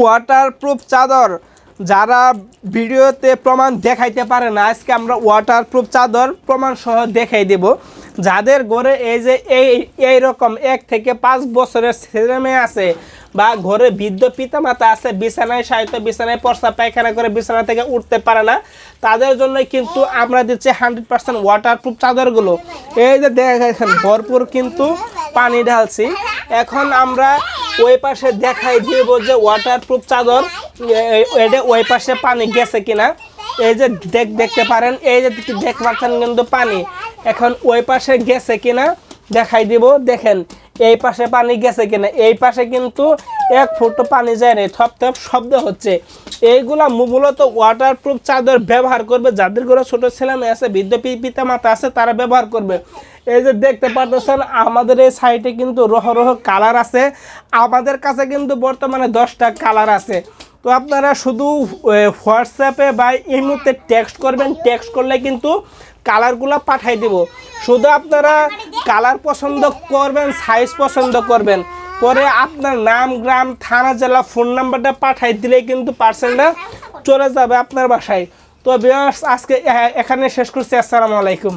Waterproof চাদর। যারা ভিডিওতে প্রমাণ দেখাইতে পারে না, আজকে আমরা ওয়াটারপ্রুফ চাদর প্রমাণ সহ দেখাই দেব। যাদের ঘরে এই যে এই এই রকম এক থেকে পাঁচ বছরের ছেলে মেয়ে আছে বা ঘরে বৃদ্ধ পিতামাতা আছে, বিছানায় সাহিত্য বিছানায় পর্সা, পায়খানা করে বিছানা থেকে উঠতে পারে না, তাদের জন্য কিন্তু আমরা দিচ্ছি হান্ড্রেড পার্সেন্ট ওয়াটারপ্রুফ চাদরগুলো। এই যে দেখেন, ভরপুর কিন্তু পানি ঢালছি। এখন আমরা ওই পাশে দেখাই দিব যে ওয়াটারপ্রুফ চাদর এটা ওই পাশে পানি গেছে কিনা। এই যে দেখ দেখতে পারেন, এই যে দেখ পাচ্ছেন কিন্তু পানি। এখন ওই পাশে গেছে কিনা, দেখাই দিব। দেখেন এই পাশে পানি গেছে কিনা? এই পাশে কিন্তু এক ফুটো পানি যায় না থপ থপ শব্দ হচ্ছে। এইগুলা মূলত ওয়াটারপ্রুফ চাদর ব্যবহার করবে। যাদের ঘরে ছোট ছেলে মেয়ে আছে, বৃদ্ধ পিতা মাতা আছে, তারা ব্যবহার করবে। এই যে দেখতে পাচ্ছেন আমাদের এই সাইটে কিন্তু রহ রহ কালার আছে। আমাদের কাছে কিন্তু বর্তমানে দশটা কালার আছে। তো আপনারা শুধু হোয়াটসঅ্যাপে বা ইমুতে টেক্সট করবেন। টেক্সট করলে কিন্তু কালারগুলো পাঠাই দিব। শুধু আপনারা কালার পছন্দ করবেন সাইজ পছন্দ করবেন। পরে আপনার নাম, গ্রাম, থানা, জেলা ফোন নাম্বারটা পাঠাই দিলে কিন্তু পার্সেলটা চলে যাবে আপনার বাসায়। তো বেশ আজকে এখানে শেষ করছি। আসসালামু আলাইকুম।